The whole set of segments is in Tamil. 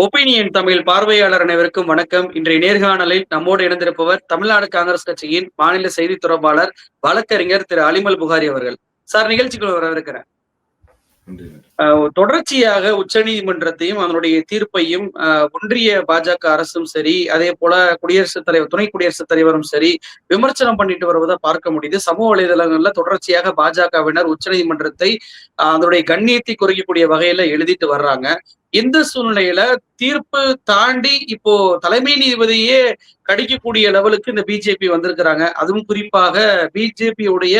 ஒப்பீனியன் தமிழ் பார்வையாளர் அனைவருக்கும் வணக்கம். இன்றைய நேர்காணலில் நம்மோடு இணைந்திருப்பவர் தமிழ்நாடு காங்கிரஸ் கட்சியின் மாநில செய்தி தொடர்பாளர் வழக்கறிஞர் திரு அலிமல் புகாரி அவர்கள். சார் நிகழ்ச்சிக்குள்ள வரவிருக்கிறேன். தொடர்ச்சியாக உச்சநீதிமன்றத்தையும் அதனுடைய தீர்ப்பையும் அஹ், ஒன்றிய பாஜக அரசும் சரி அதே போல குடியரசுத் தலைவர் துணை குடியரசுத் தலைவரும் சரி விமர்சனம் பண்ணிட்டு வருவதை பார்க்க முடியுது. சமூக வலைதளங்கள்ல தொடர்ச்சியாக பாஜகவினர் உச்சநீதிமன்றத்தை அஹ், அதனுடைய கண்ணியத்தை குறைக்கக்கூடிய வகையில எழுதிட்டு வர்றாங்க. இந்த சூழ்நிலையில தீர்ப்பு தாண்டி இப்போ தலைமை நீதிபதியே கடிக்கக்கூடிய லெவலுக்கு இந்த பிஜேபி வந்திருக்கிறாங்க. அதுவும் குறிப்பாக பிஜேபியுடைய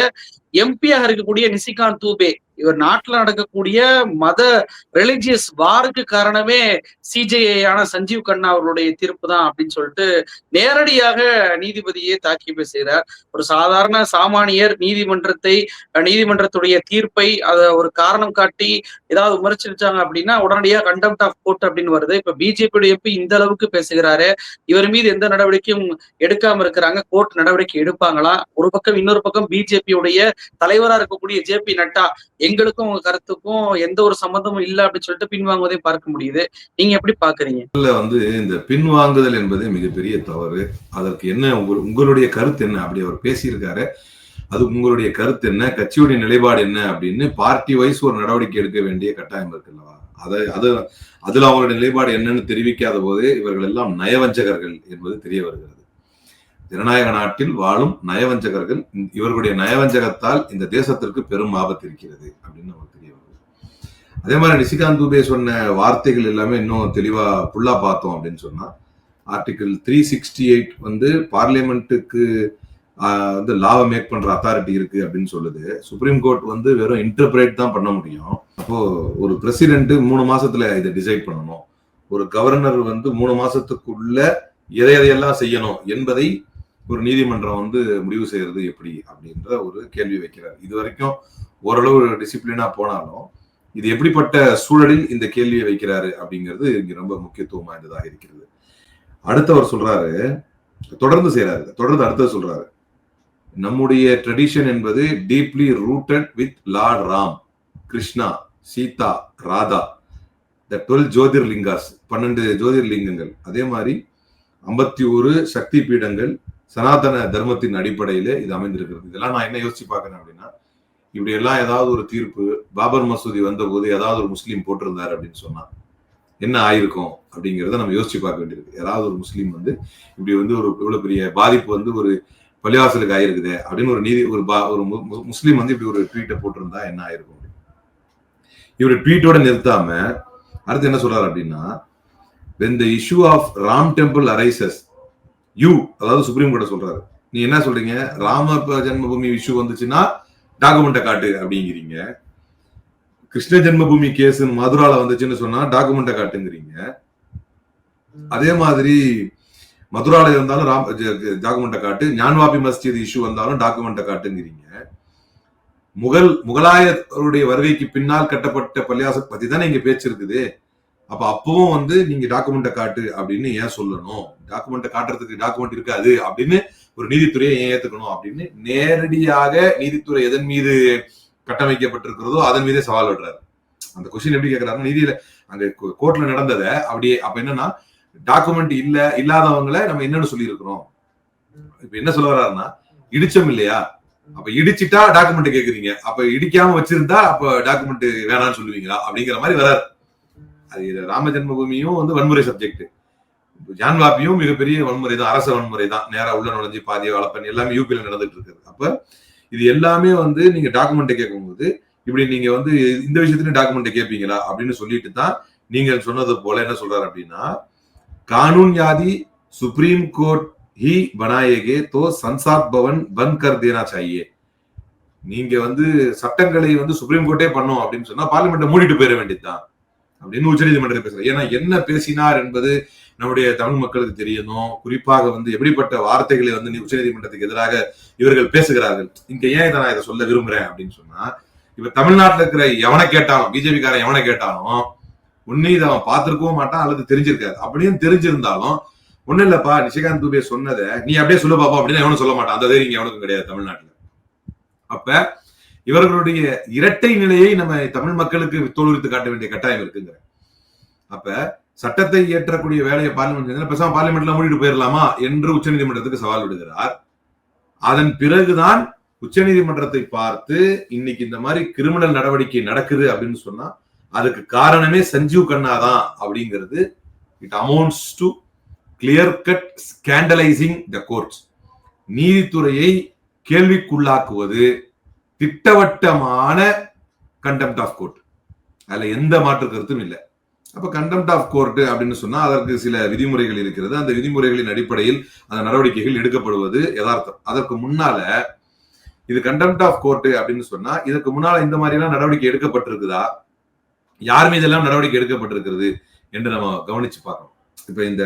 எம்பியாக இருக்கக்கூடிய நிசிகாந்த் தூபே. இவர் நாட்டுல நடக்கக்கூடிய மத ரிலிஜியஸ் வாருக்கு காரணமே சிஜேஐ சஞ்சீவ் கண்ணா அவர்களுடைய தீர்ப்பு தான் அப்படின்னு சொல்லிட்டு நேரடியாக நீதிபதியே தாக்கி பேசுகிறார் ஒரு சாதாரண சாமானியர் நீதிமன்றத்தை நீதிமன்றத்துடைய தீர்ப்பை அதை ஒரு காரணம் காட்டி ஏதாவது விமர்சிச்சாங்க அப்படின்னா உடனடியாக கண்டெம்ட் ஆஃப் கோர்ட் அப்படின்னு வருது. இப்ப பிஜேபியுடைய எம்பி இந்த அளவுக்கு பேசுகிறாரு. இவர் மீது எந்த நடவடிக்கையும் எடுக்காம இருக்கிறாங்க. கோர்ட் நடவடிக்கை எடுப்பாங்களா? ஒரு பக்கம் இன்னொரு பக்கம் பிஜேபியுடைய தலைவரா இருக்கக்கூடிய ஜே பி நட்டா எங்களுக்கும் உங்க கருத்துக்கும் எந்த ஒரு சம்பந்தமும் இல்ல அப்படின்னு சொல்லிட்டு பின்வாங்குவதை பார்க்க முடியுது. நீங்க எப்படி பாக்குறீங்க? இல்ல வந்து இந்த பின்வாங்குதல் என்பது மிகப்பெரிய தவறு. அதற்கு என்ன உங்களுடைய கருத்து என்ன? அப்படி அவர் பேசியிருக்காரு. அது உங்களுடைய கருத்து என்ன? கட்சியுடைய நிலைப்பாடு என்ன? அப்படின்னு பார்ட்டி வைஸ் ஒரு நடவடிக்கை எடுக்க வேண்டிய கட்டாயம் இருக்குல்லவா அதை அது அதில் அவருடைய நிலைப்பாடு என்னன்னு தெரிவிக்காத போது இவர்கள் எல்லாம் நயவஞ்சகர்கள் என்பது தெரிய வருகிறது. ஜனநாயக நாட்டில் வாழும் நயவஞ்சகர்கள் இவர்களுடைய நயவஞ்சகத்தால் இந்த தேசத்திற்கு பெரும் ஆபத்து இருக்கிறது அப்படின்னு நமக்கு தெரிய வருது. அதே மாதிரி நிசிகாந்த் துபே சொன்ன வார்த்தைகள் எல்லாமே இன்னும் தெளிவா ஃபுல்லா பார்த்தோம் அப்படின்னு சொன்னா ஆர்டிகிள் த்ரீ சிக்ஸ்டி எயிட் வந்து பார்லிமெண்ட்டுக்கு வந்து லாவை மேக் பண்ற அத்தாரிட்டி இருக்கு அப்படின்னு சொல்லுது. சுப்ரீம் கோர்ட் வந்து வெறும் இன்டர்பிரேட் தான் பண்ண முடியும். அப்போ ஒரு பிரசிடென்ட் மூணு மாசத்துல இதை டிசைட் பண்ணணும். ஒரு கவர்னர் வந்து மூணு மாசத்துக்குள்ள எதை எதையெல்லாம் செய்யணும் என்பதை ஒரு நீதிமன்றம் வந்து முடிவு செய்யறது எப்படி அப்படின்ற ஒரு கேள்வி வைக்கிறார். இது வரைக்கும் ஓரளவு டிசிப்ளினா போனாலும் இது எப்படிப்பட்ட சூழலில் இந்த கேள்வியை வைக்கிறாரு அப்படிங்கிறது இங்க ரொம்ப முக்கியத்துவம் வாய்ந்ததாக இருக்கிறது. அடுத்தவர் சொல்றாரு தொடர்ந்து செய்யறாரு தொடர்ந்து அடுத்தது சொல்றாரு. நம்முடைய ட்ரெடிஷன் என்பது deeply rooted with Lord Ram Krishna Sita Radha the twelve Jyotirlingas பன்னெண்டு ஜோதிர்லிங்கங்கள் அதே மாதிரி ஐம்பத்தி ஒரு சக்தி பீடங்கள் சனாதன தர்மத்தின் அடிப்படையில் இது அமைந்திருக்கிறது. இதெல்லாம் நான் என்ன யோசிச்சு பார்க்கறேன் அப்படின்னா இப்படி எல்லாம் ஏதாவது ஒரு தீர்ப்பு பாபர் மசூதி வந்தபோது ஏதாவது ஒரு முஸ்லீம் போட்டிருந்தாரு அப்படின்னு சொன்னா என்ன ஆயிருக்கும் அப்படிங்கிறத நம்ம யோசிச்சு பார்க்க வேண்டியிருக்கு. ஏதாவது ஒரு முஸ்லீம் வந்து இப்படி வந்து ஒரு இவ்வளவு பெரிய பாதிப்பு வந்து ஒரு பள்ளிவாசலுக்கு ஆயிருக்குதே அப்படின்னு ஒரு நீதி ஒரு பா- ஒரு முஸ்லீம் வந்து இப்படி ஒரு ட்வீட்டை போட்டிருந்தா என்ன ஆயிருக்கும் இவர் ட்வீட்டோட நிறுத்தாம அடுத்து என்ன சொல்றாரு அப்படின்னா when the issue of Ram temple arises you அதாவது சுப்ரீம் கோர்ட்ட சொல்றாரு. நீ என்ன சொல்றீங்க? ராம ஜென்மபூமி இஷ்யூ வந்துச்சுன்னா டாக்குமெண்ட்டை காட்டு அப்படிங்கிறீங்க. கிருஷ்ண ஜென்மபூமி கேஸ் மதுரால வந்துச்சுன்னு சொன்னா டாக்குமெண்ட்டை காட்டுங்கிறீங்க. அதே மாதிரி மதுரால இருந்தாலும் ராம் டாக்குமெண்ட்டை காட்டு ஞான்வாபி மஸ்ஜித் இஷ்யூ வந்தாலும் டாக்குமெண்ட்டை காட்டுங்கிறீங்க. முகல் முகலாயருடைய வருகைக்கு பின்னால் கட்டப்பட்ட பள்ளியாச பத்தி தானே இங்க பேச்சு இருக்குது. அப்ப அப்பவும் வந்து நீங்க டாக்குமெண்ட்டை காட்டு அப்படின்னு ஏன் சொல்லணும்? டாக்குமெண்ட்டை காட்டுறதுக்கு டாக்குமெண்ட் இருக்காது அப்படின்னு ஒரு நீதித்துறையை ஏன் ஏத்துக்கணும் அப்படின்னு நேரடியாக நீதித்துறை எதன் மீது கட்டமைக்கப்பட்டிருக்கிறதோ அதன் மீதே சவால் விடுறாரு. அந்த கொஸ்டின் எப்படி கேக்குறாருன்னா நீதியில அங்க கோர்ட்ல நடந்ததை அப்படியே அப்ப என்னன்னா டாக்குமெண்ட் இல்ல இல்லாதவங்களை நம்ம என்னன்னு சொல்லியிருக்கிறோம். இப்ப என்ன சொல்ல வர்றாருன்னா இடிச்சம் இல்லையா? அப்ப இடிச்சிட்டா டாக்குமெண்ட் கேக்குறீங்க. அப்ப இடிக்காம வச்சிருந்தா அப்ப டாக்குமெண்ட் வேணாம்னு சொல்லுவீங்களா? அப்படிங்கிற மாதிரி வராரு அது ராம ஜென்மபூமியும் வந்து வன்முறை சப்ஜெக்ட் ஜான்வாபியும் மிகப்பெரிய வன்முறை தான் அரச வன்முறை தான். நேரா உள்ள நுழைஞ்சு பாதிய வளப்பன் எல்லாமே யூபியில நடந்துட்டு இருக்குது. அப்ப இது எல்லாமே வந்து நீங்க டாக்குமெண்ட் கேட்கும்போது இப்படி நீங்க வந்து இந்த விஷயத்துலயும் டாக்குமெண்ட் கேட்பீங்களா அப்படின்னு சொல்லிட்டு தான் நீங்க சொன்னது போல என்ன சொல்றாரு அப்படின்னா कानून यादी सुप्रीम कोर्ट ही बनाएगे तो संसद भवन बंद कर देना चाहिए நீங்க வந்து சட்டங்களை வந்து சுப்ரீம் கோர்ட்டே பண்ணும் அப்படின்னு சொன்னா பார்லிமெண்ட்டை மூடிட்டு போயிட வேண்டியதுதான் அப்படின்னு உச்சநீதிமன்றத்தை பேசுறாரு ஏன்னா என்ன பேசினார் என்பது நம்முடைய தமிழ் மக்களுக்கு தெரியணும் குறிப்பாக வந்து எப்படிப்பட்ட வார்த்தைகளை வந்து நீ உச்சநீதிமன்றத்துக்கு எதிராக இவர்கள் பேசுகிறார்கள் இங்க ஏன் இதை நான் இதை சொல்ல விரும்புறேன் அப்படின்னு சொன்னா இப்ப தமிழ்நாட்டுல இருக்கிற எவனை கேட்டாலும் பிஜேபி காரன் எவனை கேட்டாலும் ஒண்ணு இதை அவன் பார்த்துருக்கவும் மாட்டான் அல்லது தெரிஞ்சிருக்காது. அப்படியும் தெரிஞ்சிருந்தாலும் ஒண்ணு இல்லப்பா நிஷிகாந்த் துபே சொன்னதை நீ அப்படியே சொல்லு பாப்பா அப்படின்னு எவனும் சொல்ல மாட்டான். அந்த தைரியம் எவனுக்கும் கிடையாது தமிழ்நாட்டுல. அப்ப இவர்களுடைய இரட்டை நிலையை நம்ம தமிழ் மக்களுக்கு தோல்வித்து காட்ட வேண்டிய கட்டாயம் இருக்குங்க அப்ப சட்டத்தை இயற்றக்கூடிய வேலையை பார்லிமெண்ட் செஞ்சா பேசாம பார்லிமெண்ட்ல மூடிட்டு போயிடலாமா என்று உச்சநீதிமன்றத்துக்கு சவால் விடுகிறார். அதன் பிறகுதான் உச்சநீதிமன்றத்தை பார்த்து இன்னைக்கு இந்த மாதிரி கிரிமினல் நடவடிக்கை நடக்குது அப்படின்னு சொன்னா அதுக்கு காரணமே சஞ்சீவ் கண்ணா தான் அப்படிங்கிறது. It amounts to clear cut scandalizing the courts நீதித்துறையை கேள்விக்குள்ளாக்குவது திட்டவட்டமான கண்டெம்ட் ஆஃப் கோர்ட் அதில் எந்த மாற்று கருத்தும் இல்லை. அப்போ கண்டெம்ட் ஆஃப் கோர்ட் அப்படின்னு சொன்னால் அதற்கு சில விதிமுறைகள் இருக்கிறது. அந்த விதிமுறைகளின் அடிப்படையில் அந்த நடவடிக்கைகள் எடுக்கப்படுவது யதார்த்தம். அதற்கு முன்னால இது கண்டெம்ட் ஆஃப் கோர்ட் அப்படின்னு சொன்னா இதற்கு முன்னால் இந்த மாதிரிலாம் நடவடிக்கை எடுக்கப்பட்டிருக்குதா? யார் மீதெல்லாம் நடவடிக்கை எடுக்கப்பட்டிருக்கிறது என்று நம்ம கவனிச்சு பார்க்கணும். இப்ப இந்த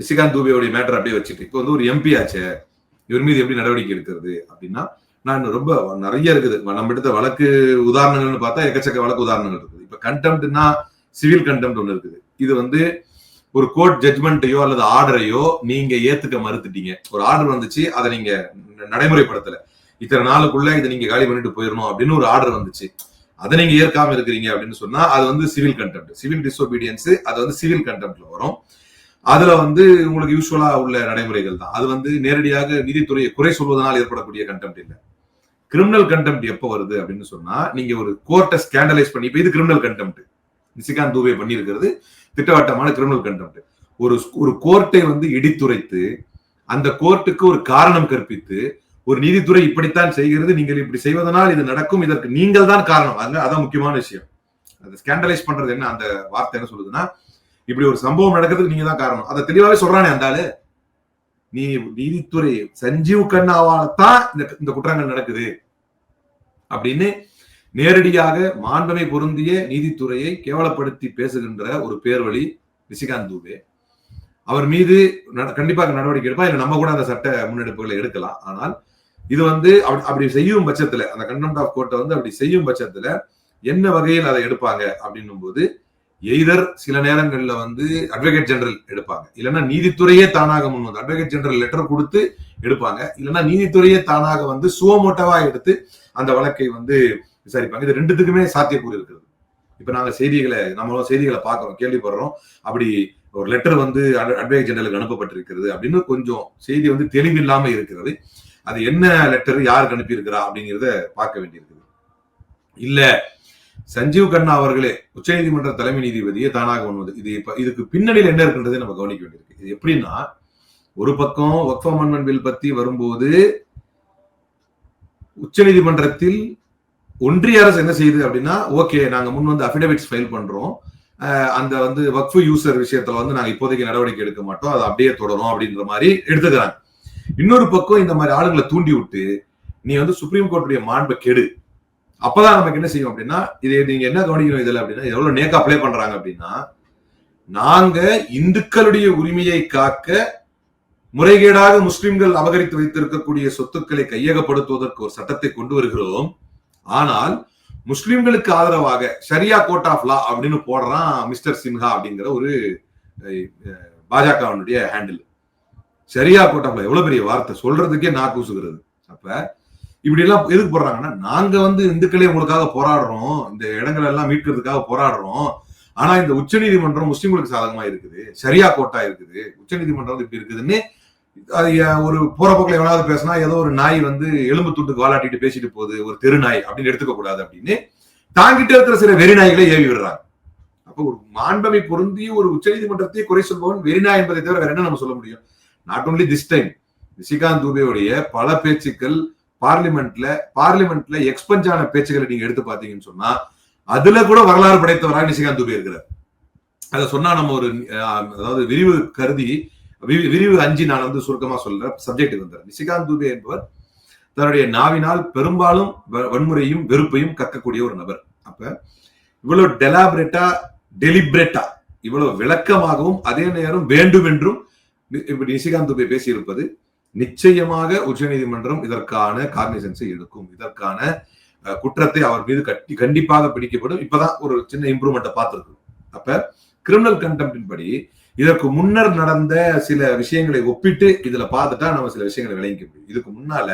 நிஷிகாந்த் தூபியோடைய மேட்டர் அப்படியே வச்சுட்டு இப்போ வந்து ஒரு எம்பி ஆச்சே இவர் மீது எப்படி நடவடிக்கை எடுக்கிறது அப்படின்னா நான் ரொம்ப நிறைய இருக்குது. நம்ம எடுத்த வழக்கு உதாரணங்கள்னு பார்த்தா எக்கச்சக்க வழக்கு உதாரணங்கள் இருக்குது. இப்ப கண்டெம்ட்னா சிவில் கண்டெம்ட் ஒன்று இருக்குது. இது வந்து ஒரு கோர்ட் ஜட்மெண்ட்டையோ அல்லது ஆர்டரையோ நீங்க ஏத்துக்க மறுத்துட்டீங்க. ஒரு ஆர்டர் வந்துச்சு அதை நீங்க நடைமுறைப்படுத்தல. இத்தனை நாளுக்குள்ள இதை நீங்க காலி பண்ணிட்டு போயிடணும் அப்படின்னு ஒரு ஆர்டர் வந்துச்சு. அதை நீங்க ஏற்காம இருக்கிறீங்க அப்படின்னு சொன்னா அது வந்து சிவில் கண்டெம்ட் சிவில் டிஸ்ஒபீடியன்ஸ் அது வந்து சிவில் கண்டெம்ட்ல வரும். அதுல வந்து உங்களுக்கு யூஸ்வலா உள்ள நடைமுறைகள் தான். அது வந்து நேரடியாக நீதித்துறையை குறை சொல்வதனால் ஏற்படக்கூடிய கண்டெம்ட் இல்லை. கிரிமினல் கண்டெம்ட் எப்போ வருது அப்படின்னு சொன்னா நீங்க ஒரு கோர்ட்டை ஸ்கேண்டலைஸ் பண்ணி இப்ப இது கிரிமினல் கண்டெம்ட் நிசிகாந்த் தூபே பண்ணியிருக்கிறது திட்டவட்டமான கிரிமினல் கண்டெம்ட் ஒரு ஒரு கோர்ட்டை வந்து இடித்துரைத்து அந்த கோர்ட்டுக்கு ஒரு காரணம் கற்பித்து ஒரு நீதித்துறை இப்படித்தான் செய்கிறது நீங்கள் இப்படி செய்வதனால் இது நடக்கும் இதற்கு நீங்கள் தான் காரணம். அங்க அதான் முக்கியமான விஷயம். அந்த ஸ்கேண்டலைஸ் பண்றது என்ன? அந்த வார்த்தை என்ன சொல்லுதுன்னா இப்படி ஒரு சம்பவம் நடக்கிறதுக்கு நீங்க தான் காரணம். அதை தெளிவாவே சொல்றானே அந்த ஆளு. நீ நீதித்துறை சஞ்சீவ் கண்ணாவால் தான் இந்த இந்த குற்றங்கள் நடக்குது. அப்படின்னு நேரடியாக மாண்பமை பொருந்திய நீதித்துறையை கேவலப்படுத்தி பேசுகின்ற ஒரு பேர்வழி நிஷிகாந்த் தூபே. அவர் மீது கண்டிப்பாக நடவடிக்கை எடுப்பா இல்லை நம்ம கூட அந்த சட்ட முன்னெடுப்புகளை எடுக்கலாம். ஆனால் இது வந்து அப்படி செய்யும் பட்சத்துல அந்த கண்டெம்ட் ஆஃப் கோர்ட்டை வந்து அப்படி செய்யும் பட்சத்துல என்ன வகையில் அதை எடுப்பாங்க அப்படின்னும் போது எய்தர் சில நேரங்கள்ல வந்து அட்வொகேட் ஜெனரல் எடுப்பாங்க. இல்லைன்னா நீதித்துறையே தானாக முன் வந்து அட்வொகேட் ஜெனரல் லெட்டர் கொடுத்து எடுப்பாங்க. இல்லைன்னா நீதித்துறையே தானாக வந்து சுவமோட்டவா எடுத்து அந்த வழக்கை வந்து விசாரிப்பாங்க. இது ரெண்டுத்துக்குமே சாத்தியக்கூறு இருக்கிறது. இப்ப நாங்க செய்திகளை நம்மளும் செய்திகளை பார்க்குறோம் கேள்விப்படுறோம். அப்படி ஒரு லெட்டர் வந்து அட்வொகேட் ஜெனரலுக்கு அனுப்பப்பட்டிருக்கிறது அப்படின்னு கொஞ்சம் செய்தி வந்து தெளிவில்லாம இருக்கிறது. அது என்ன லெட்டர் யாருக்கு அனுப்பியிருக்கிறா அப்படிங்கிறத பார்க்க வேண்டியிருக்குது. இல்ல சஞ்சீவ் கண்ணா அவர்களே உச்சநீதிமன்ற தலைமை நீதிபதியே தானாக ஒன்றுவது இது இப்ப இதுக்கு பின்னணியில் என்ன இருக்குன்றதை நம்ம கவனிக்க வேண்டியிருக்கு. இது எப்படின்னா ஒரு பக்கம் ஒர்க் அமெண்ட்மெண்ட் பில் பத்தி வரும்போது உச்சநீதிமன்றத்தில் ஒன்றிய அரசு என்ன செய்யுது அப்படின்னா ஓகே நாங்க முன் வந்து அபிடவிட்ஸ் ஃபைல் பண்றோம். அந்த வந்து வக்ஃபு யூசர் விஷயத்துல வந்து நாங்க இப்போதைக்கு நடவடிக்கை எடுக்க மாட்டோம். அதை அப்படியே தொடரும் அப்படின்ற மாதிரி எடுத்துக்கிறாங்க. இன்னொரு பக்கம் இந்த மாதிரி ஆளுங்களை தூண்டி விட்டு நீ வந்து சுப்ரீம் கோர்ட்டுடைய மாண்பை கெடு. அப்பதான் நமக்கு என்ன செய்யும் அப்படின்னா இதை நீங்க என்ன கவனிக்கணும் இதுல அப்படின்னா எவ்வளவு நேக்கா அப்ளை பண்றாங்க அப்படின்னா நாங்க இந்துக்களுடைய உரிமையை காக்க முறைகேடாக முஸ்லிம்கள் அபகரித்து வைத்திருக்கக்கூடிய சொத்துக்களை கையகப்படுத்துவதற்கு ஒரு சட்டத்தை கொண்டு வருகிறோம். ஆனால் முஸ்லிம்களுக்கு ஆதரவாக ஷரியா கோட் ஆஃப் லா அப்படின்னு போடுறான் மிஸ்டர் சின்ஹா அப்படிங்கிற ஒரு பாஜகவனுடைய ஹேண்டில் சரியா கோட் எவ்வளவு பெரிய வார்த்தை. சொல்றதுக்கே நான் கூசுகிறது. அப்ப இப்படி எல்லாம் எதுக்கு போடுறாங்கன்னா நாங்க வந்து இந்துக்களே உங்களுக்காக போராடுறோம். இந்த இடங்கள் எல்லாம் மீட்கிறதுக்காக போராடுறோம். ஆனா இந்த உச்ச நீதிமன்றம் முஸ்லிம்களுக்கு சாதகமா இருக்குது. சரியா கோட்டா இருக்குது. உச்ச நீதிமன்றம் இப்படி இருக்குதுன்னு அது ஒரு போற போக்கில் எவனாவது பேசினா ஏதோ ஒரு நாய் வந்து எலும்பு துண்டுக்கு வாலாட்டிட்டு பேசிட்டு போகுது. ஒரு தெரு நாய் அப்படின்னு எடுத்துக்க கூடாது அப்படின்னு தாங்கிட்டு இருக்கிற சில வெறி நாய்களை ஏவி விடுறாங்க. அப்ப ஒரு மாண்பமை பொருந்தி ஒரு உச்ச நீதிமன்றத்தையே குறை சொல்பவன் வெறிநாய் என்பதை தவிர வேற என்ன நம்ம சொல்ல முடியும்? Not only this time Nishikant தூபேவுடைய பல பேச்சுக்கள் பார்லிமெண்ட்ல பார்லிமெண்ட்ல எக்ஸ்பென்ஸ் ஆன பேச்சுகளை நீங்க எடுத்து பாத்தீங்கன்னு சொன்னா அதுல கூட வரலாறு படைத்தவராக நிஷிகாந்த் தூபே இருக்கிறார். அதை சொன்னா நம்ம ஒரு அதாவது விரிவு கருதி விரிவு அஞ்சு நான் வந்து சுருக்கமா சொல்றேன் சப்ஜெக்ட் வந்தார் நிஷிகாந்த் தூபே என்பவர் தன்னுடைய நாவினால் பெரும்பாலும் வன்முறையும் வெறுப்பையும் கக்கக்கூடிய ஒரு நபர். அப்ப இவ்வளவு டெலாபரேட்டா டெலிபரேட்டா இவ்வளவு விளக்கமாகவும் அதே நேரம் வேண்டும் என்றும் இப்படி நிஷிகாந்த் துபே பேசியிருப்பது நிச்சயமாக உச்சநீதிமன்றம் இதற்கான கார்னிசன்ஸை எடுக்கும். இதற்கான குற்றத்தை அவர் மீது கட்டி கண்டிப்பாக பிடிக்கப்படும். இப்பதான் ஒரு சின்ன இம்ப்ரூவ்மெண்ட்டை பார்த்துருக்கு அப்ப கிரிமினல் கண்டெம்டின் படி இதற்கு முன்னர் நடந்த சில விஷயங்களை ஒப்பிட்டு இதுல பார்த்துட்டா நம்ம சில விஷயங்களை விளங்கிக்க முடியும். இதுக்கு முன்னால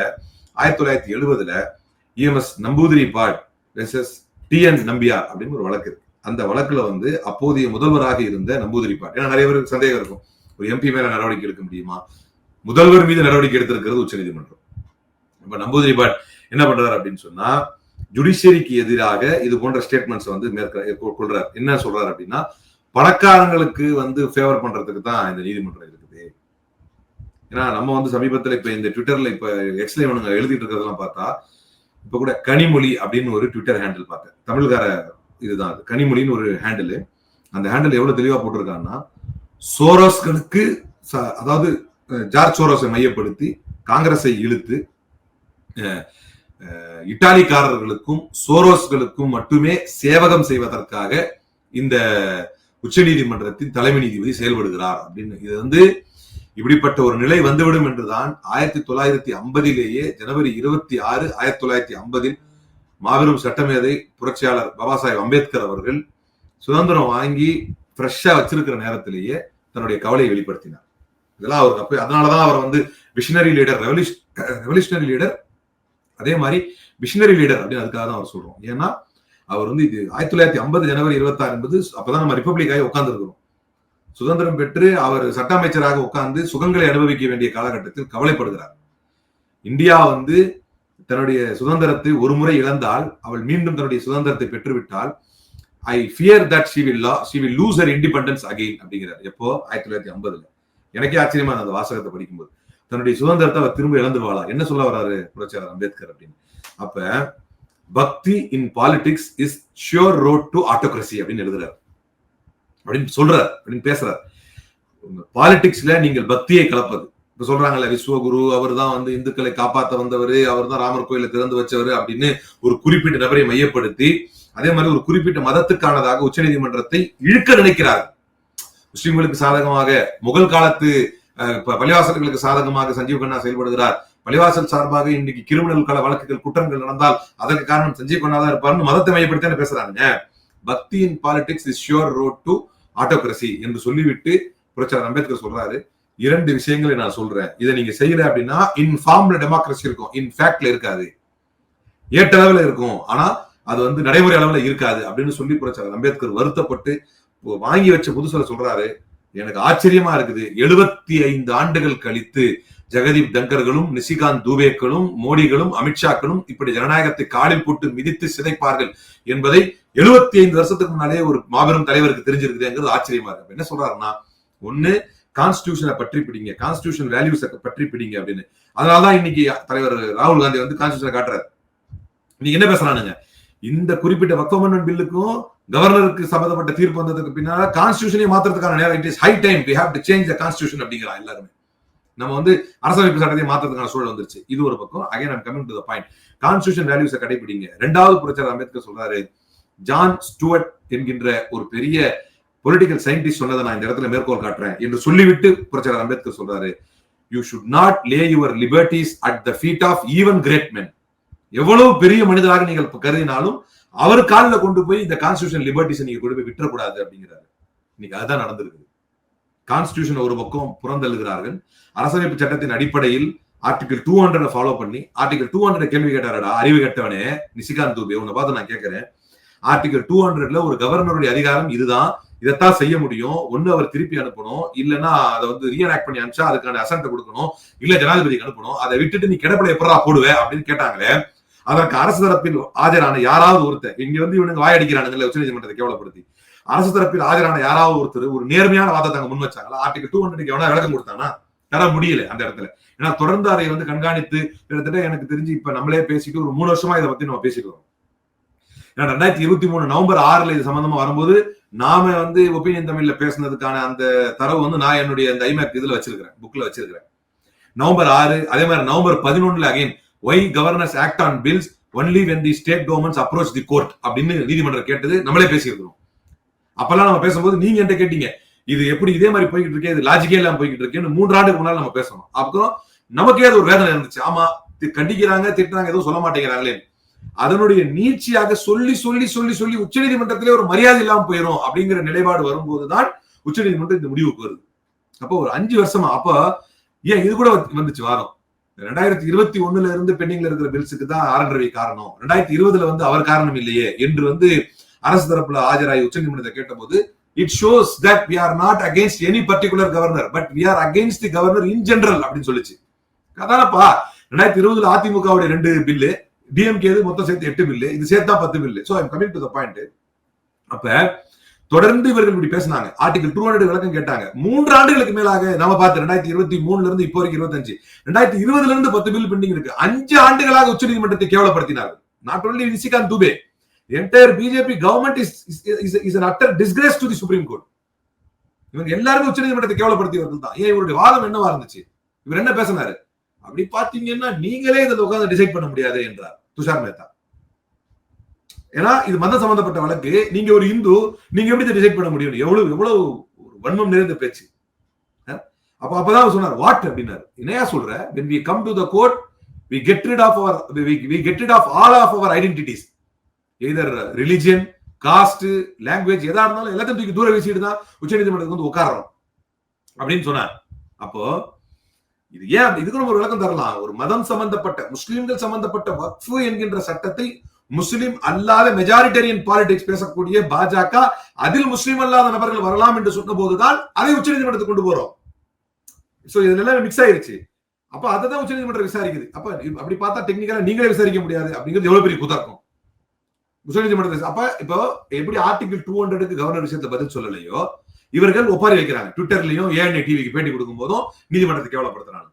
ஆயிரத்தி தொள்ளாயிரத்தி எழுபதுல EMS Namboodiripad versus T N Nambiar அப்படின்னு ஒரு வழக்கு இருக்கு. அந்த வழக்குல வந்து அப்போதைய முதல்வராக இருந்த நம்பூதிரிப்பாட் ஏன்னா நிறைய பேருக்கு சந்தேகம் இருக்கும். ஒரு எம்பி மேல நடவடிக்கை எடுக்க முடியுமா? முதல்வர் மீது நடவடிக்கை எடுத்திருக்கிறது உச்சநீதிமன்றம். இப்ப பட் என்ன பண்றாரு அப்படின்னு சொன்னா ஜுடிஷியரிக்கு எதிராக இது போன்ற ஸ்டேட்மெண்ட்ஸ் வந்து மேற்க கொள்றாரு. என்ன சொல்றாரு அப்படின்னா பணக்காரங்களுக்கு வந்து ஃபேவர் பண்றதுக்கு தான் இந்த நீதிமன்றம் இருக்குது. ஏன்னா நம்ம வந்து சமீபத்துல இப்ப இந்த ட்விட்டர்ல இப்ப எக்ஸ்ல இவனுங்க எழுதிட்டு இருக்கிறதெல்லாம் பார்த்தா இப்ப கூட கனிமொழி அப்படின்னு ஒரு ட்விட்டர் ஹேண்டில் பார்த்தேன். தமிழ்கார இதுதான் அது. கனிமொழின்னு ஒரு ஹேண்டில் அந்த ஹேண்டில் எவ்வளவு தெளிவா போட்டிருக்காங்கன்னா சோரோஸ்களுக்கு அதாவது ஜார்ஜ் சோரோஸை மையப்படுத்தி காங்கிரஸை இழுத்து இட்டாலிக்காரர்களுக்கும் சோரோஸ்களுக்கும் மட்டுமே சேவகம் செய்வதற்காக இந்த உச்ச நீதிமன்றத்தின் தலைமை நீதிபதி செயல்படுகிறார் அப்படின்னு. இது வந்து இப்படிப்பட்ட ஒரு நிலை வந்துவிடும் என்றுதான் ஆயிரத்தி தொள்ளாயிரத்தி ஐம்பதிலேயே ஜனவரி இருபத்தி ஆறு ஆயிரத்தி தொள்ளாயிரத்தி ஐம்பதில் மாபெரும் சட்டமேதை புரட்சியாளர் பாபா சாஹேப் அம்பேத்கர் அவர்கள் சுதந்திரம் வாங்கி ஃப்ரெஷ்ஷா வச்சிருக்கிற நேரத்திலேயே தன்னுடைய கவலையை வெளிப்படுத்தினார். இதெல்லாம் அவருக்கு அப்போ அதனாலதான் அவர் வந்து மிஷினரி லீடர் ரெவல்யூஷனரி லீடர் அதே மாதிரி மிஷினரி லீடர் அப்படின்னு அதுக்காக தான் அவர் சொல்றோம். ஏன்னா அவர் வந்து இது ஆயிரத்தி தொள்ளாயிரத்தி ஐம்பது ஜனவரி இருபத்தாறு என்பது அப்பதான் நம்ம ரிப்பப்ளிக்காக ஆகி உட்கார்ந்துருக்கிறோம். சுதந்திரம் பெற்று அவர் சட்ட அமைச்சராக உட்கார்ந்து சுகங்களை அனுபவிக்க வேண்டிய காலகட்டத்தில் கவலைப்படுகிறார். இந்தியா வந்து தன்னுடைய சுதந்திரத்தை ஒரு முறை இழந்தால் அவள் மீண்டும் தன்னுடைய சுதந்திரத்தை பெற்றுவிட்டால் I fear that she will she will lose her independence again அப்படிங்கிறார். எப்போ? ஆயிரத்தி தொள்ளாயிரத்தி ஐம்பதுல. எனக்கே ஆச்சரியமா அந்த வாசகத்தை படிக்கும்போது. தன்னுடைய சுதந்திரத்தை அவர் திரும்ப இழந்துருவாளா என்ன சொல்ல வராரு புரட்சியாளர் அம்பேத்கர் அப்படின்னு. அப்ப bhakti in politics is sure road to autocracy அப்படின்னு எழுதுறாரு. அப்படின்னு சொல்றார் அப்படின்னு பேசுறார். பாலிடிக்ஸ்ல நீங்கள் பக்தியை கலப்பது. இப்ப சொல்றாங்கல்ல விஸ்வகுரு அவர் தான் வந்து இந்துக்களை காப்பாத்த வந்தவர் அவர் தான் ராமர் கோயிலை திறந்து வச்சவர் அப்படின்னு ஒரு குறிப்பிட்ட நபரை மையப்படுத்தி அதே மாதிரி ஒரு குறிப்பிட்ட மதத்துக்கானதாக உச்சநீதிமன்றத்தை இழுக்க நினைக்கிறார் முஸ்லிம்களுக்கு சாதகமாக முகல் காலத்து பள்ளிவாசல்களுக்கு சாதகமாக சஞ்சீவ் கண்ணா செயல்படுகிறார். பள்ளிவாசல் சார்பாக இன்னைக்கு கிரிமினல் கால வழக்குகள் குற்றங்கள் நடந்தால் அதற்கு காரணம் சஞ்சீவ் கண்ணா தான் இருப்பார்னு மதத்தை மையப்படுத்தி பேசுறாங்க. Bhakti in politics is sure road to autocracy என்று சொல்லிவிட்டு புரட்சியாளர் அம்பேத்கர் சொல்றாரு. இரண்டு விஷயங்களை நான் சொல்றேன். இதை நீங்க செய்யல அப்படின்னா இன்ஃபார்ம்ல டெமோக்ரஸி இருக்கும். இன்ஃபேக்ட்ல இருக்காது. ஏட்டளவுல இருக்கும். ஆனா அது வந்து நடைமுறை அளவுல இருக்காது அப்படின்னு சொல்லி புரட்சியாளர் அம்பேத்கர் வருத்தப்பட்டு வாங்கி வச்ச புதுசுல சொல்றாரு. எனக்கு ஆச்சரியமா இருக்குது. எழுபத்தி ஐந்து ஆண்டுகள் கழித்து ஜெகதீப் தங்கர்களும் நிசிகாந்த் தூபேக்களும் மோடிகளும் அமித்ஷாக்களும் இப்படி ஜனநாயகத்தை காலில் போட்டு மிதித்து சிதைப்பார்கள் என்பதை எழுபத்தி ஐந்து வருஷத்துக்கு முன்னாலே ஒரு மாபெரும் தலைவருக்கு தெரிஞ்சிருக்குதுங்கிறது ஆச்சரியமா இருக்கு. என்ன சொல்றாருன்னா ஒண்ணு கான்ஸ்டியூஷனை பற்றி பிடிங்க. கான்ஸ்டியூஷன் வேல்யூஸை பற்றி பிடிங்க அப்படின்னு. அதனாலதான் இன்னைக்கு தலைவர் ராகுல் காந்தி வந்து கான்ஸ்டியூஷனை காட்டுறாரு. இன்னைக்கு என்ன பேசுறானுங்க? இந்த குறிப்பிட்ட வக்ஃப் அமெண்ட்மெண்ட் பில்லுக்கும் கவர்னருக்கு சம்பந்தப்பட்ட தீர்ப்பு வந்ததுக்கு பின்னால கான்ஸ்டியூஷனே மாத்துறதுக்கான நேரம். It is high time we have to change the constitution அப்படிங்கிற எல்லாருமே. நம்ம வந்து அரசமைப்பு சட்டத்தை மாத்துறதுக்கான சூழல் வந்துருச்சு. இது ஒரு பக்கம். Again I'm coming to the point constitution வேல்யூஸை கடைபிடிங்க ரெண்டாவது புரட்சியாளர் அம்பேத்கர் சொல்றாரு ஜான் ஸ்டூவர்ட் என்கின்ற ஒரு பெரிய பொலிட்டிக்கல் சயின்டிஸ்ட் சொன்னதை நான் இந்த இடத்துல மேற்கோள் காட்டுறேன் என்று சொல்லிவிட்டு புரட்சியாளர் அம்பேத்கர் சொல்றாரு you should not lay your liberties at the feet of even great men எவ்வளவு பெரிய மனிதராக நீங்கள் கருதினாலும் அவர் காலில் கொண்டு போய் இந்த கான்ஸ்டியூஷன் லிபர்ட்டிஸை நீங்க கொண்டு போய் விட்டுறக்கூடாது அப்படிங்கிறாரு. இன்னைக்கு அதுதான் நடந்திருக்கு கான்ஸ்டியூஷன் ஒரு பக்கம் புறந்தள்ளுகிறார்கள். அரசமைப்பு சட்டத்தின் அடிப்படையில் ஆர்டிகல் டூ ஹண்ட்ரட் ஃபாலோ பண்ணி ஆர்டிகல் டூ ஹண்ட்ரட் கேள்வி கேட்டாரடா அறிவு கேட்டவனே நிசிகாந்த் தூபே உன்னை பார்த்து நான் கேட்கிறேன். ஆர்டிகல் டூ ஹண்ட்ரட்ல ஒரு கவர்னருடைய அதிகாரம் இதுதான். இதைத்தான் செய்ய முடியும். ஒண்ணு அவர் திருப்பி அனுப்பணும். இல்லைன்னா அதை வந்து ரீஅனாக்ட் பண்ணி அனுப்பிச்சா அதுக்கான அசன்ட் கொடுக்கணும். இல்ல ஜனாதிபதிக்கு அனுப்பணும். அதை விட்டுட்டு நீ கிடப்பில எப்படா போடுவே அப்படின்னு கேட்டாங்களே அதற்கு அரசு தரப்பில் ஆஜரான யாராவது ஒருத்தர் இங்க வந்து இவனுங்க வாயடிக்கிறானுங்கல்ல உச்சநீதிமன்றத்தை கேவலப்படுத்தி. அரசு தரப்பில் ஆஜரான யாராவது ஒருத்தர் ஒரு நேர்மையான வாதத்தை அங்க முன் வச்சாங்களா? ஆர்டிகல் டூ ஹண்ட்ரட் எவனா விளக்கம் கொடுத்தானா? தர முடியல அந்த இடத்துல. ஏன்னா தொடர்ந்து அதை வந்து கண்காணித்து கிட்டத்தட்ட எனக்கு தெரிஞ்சு இப்ப நம்மளே பேசிட்டு ஒரு மூணு வருஷமா இதை பத்தி நம்ம பேசிட்டு வரோம். ஏன்னா ரெண்டாயிரத்தி இருபத்தி மூணு நவம்பர் ஆறுல இது சம்பந்தமா வரும்போது நாம வந்து ஒப்பீனியன் தமிழ்ல பேசுனதுக்கான அந்த தரவு வந்து நான் என்னுடைய அந்த ஐமேக் இதுல வச்சிருக்கிறேன் புக்ல வச்சிருக்கிறேன். நவம்பர் ஆறு அதே மாதிரி நவம்பர் பதினொன்னுல again why governors act on bills only when the state governments approach the court அப்படின்னு நீதிமன்றம் கேட்டது நம்மளே பேசியிருக்கிறோம். அப்பெல்லாம் நம்ம பேசும்போது நீங்க என்கிட்ட கேட்டீங்க. இது எப்படி இதே மாதிரி போய்கிட்டு இருக்கே? இது லாஜிக்கே இல்லாம போய்கிட்டு இருக்கேன்னு மூன்று ஆண்டுக்கு முன்னால் நம்ம பேசணும். அப்புறம் நமக்கே அது ஒரு வேதனை இருந்துச்சு. ஆமா தி- கண்டிக்கிறாங்க திட்டுறாங்க எதுவும் சொல்ல மாட்டேங்கிறாங்களே. அதனுடைய நீட்சியாக சொல்லி சொல்லி சொல்லி சொல்லி உச்ச நீதிமன்றத்திலே ஒரு மரியாதை இல்லாமல் போயிடும் அப்படிங்கிற நிலைப்பாடு வரும்போதுதான் உச்சநீதிமன்றம் இந்த முடிவுக்கு வருது. அப்போ ஒரு அஞ்சு வருஷமா அப்ப ஏன் இது கூட வந்துச்சு வாரம் ரெண்டாயிரத்தி இருபத்தி ஒண்ணுல இருந்து பெண்டிங்ல இருக்கிற பில்ஸுக்கு தான் ஆர் என் ரவி காரணம். ரெண்டாயிரத்தி இருபதுல வந்து அவர் காரணம் இல்லையே என்று வந்து அரசு தரப்புல ஆஜராகி உச்சநீதிமன்றத்தை கேட்டபோது it shows that we are not against any particular governor but we are against the governor in general அப்படின்னு சொல்லிச்சு. அதானப்பா ரெண்டாயிரத்தி இருபதுல அதிமுகவுடைய ரெண்டு பில்லு டிஎம்கே மொத்தம் சேர்த்து எட்டு பில்லு இது சேர்த்தா பத்து bill. So I'm coming to the point அப்ப தொடர்ந்து இவர்கள் இப்படி பேசினாங்க. ஆர்டிகல் டூ ஹண்ட்ரட் விளக்கம் கேட்டாங்க. மூன்று ஆண்டுகளுக்கு மேலாக நம்ம பார்த்து ரெண்டாயிரத்தி இருபத்தி மூணுல இருந்து இப்போ வரைக்கும் இருபத்தஞ்சு. ரெண்டாயிரத்தி இருபதுல இருந்து பத்து பில் பெண்டிங் இருக்கு. அஞ்சு ஆண்டுகளாக உச்சநீதிமன்றத்தை கேவலப்படுத்தினார்கள். Not only Nishikant Dubey entire BJP government is is an utter disgrace to the supreme court இவங்க எல்லாருமே உச்சநீதிமன்றத்தை கேவலப்படுத்தியவர்கள் தான். ஏன் இவருடைய வாதம் என்னவா இருந்துச்சு? இவர் என்ன பேசினாரு? அப்படி பாத்தீங்கன்னா நீங்களே இதை உட்கார்ந்து டிசைட் பண்ண முடியாது என்றார். துஷார் மேத்தா. ஏன்னா இது மத சம்பந்தப்பட்ட வழக்கு. நீங்க ஒரு இந்து நீங்க எப்படி டிசைட் பண்ண முடியும்? எவ்வளவு எவ்வளவு ஒரு வன்மம் நிறைந்த பேச்சு? அப்ப அப்பதான் அவர் சொன்னார் வாட்? அப்படின்னாரு. என்னையா சொல்ற? When we come to the court we get rid of our we get rid of all of our identities either religion caste language எதா இருந்தாலும் எல்லாத்தையும் தூக்கி தூர வீசிட்டு தான் உச்சநீதிமன்றத்துக்கு வந்து உட்கார்றோம். அப்படின்னு சொன்னார். அப்போ இது ஏன் அப்படி- இதுக்கு நம்ம ஒரு விளக்கம் தரலாம். ஒரு மதம் சம்பந்தப்பட்ட முஸ்லிம்கள் சம்பந்தப்பட்ட வக்ஃபு என்கின்ற சட்டத்தை முஸ்லிம் அல்லாத மெஜாரிட்டரியன் பாலிடிக்ஸ் பேசக்கூடிய பாஜக அதில் முஸ்லிம் அல்லாத நபர்கள் வரலாம் என்று சொன்ன போதுதான் அதை உச்சநீதிமன்றத்துக்கு கொண்டு போறோம். சோ இதுல மிக்ஸ் ஆயிருச்சு. அப்ப அதை தான் உச்சநீதிமன்றம் விசாரிக்குது. அப்ப அப்படி பார்த்தா டெக்னிக்கலா நீங்களே விசாரிக்க முடியாது அப்படிங்கிறது எவ்வளவு பெரிய குதர்க்கம்? உச்சநீதிமன்றத்தை அப்ப இப்போ எப்படி ஆர்டிகிள் டூ ஹண்ட்ரடுக்கு கவர்னர் விஷயத்தை பதில் சொல்லலையோ இவர்கள் ஒப்பாரி வைக்கிறாங்க. ட்விட்டர்லயும் ஏஎன்ஐ டிவிக்கு பேட்டி கொடுக்கும் போதும் நீதிமன்றத்தை கேவலப்படுத்துறாங்க.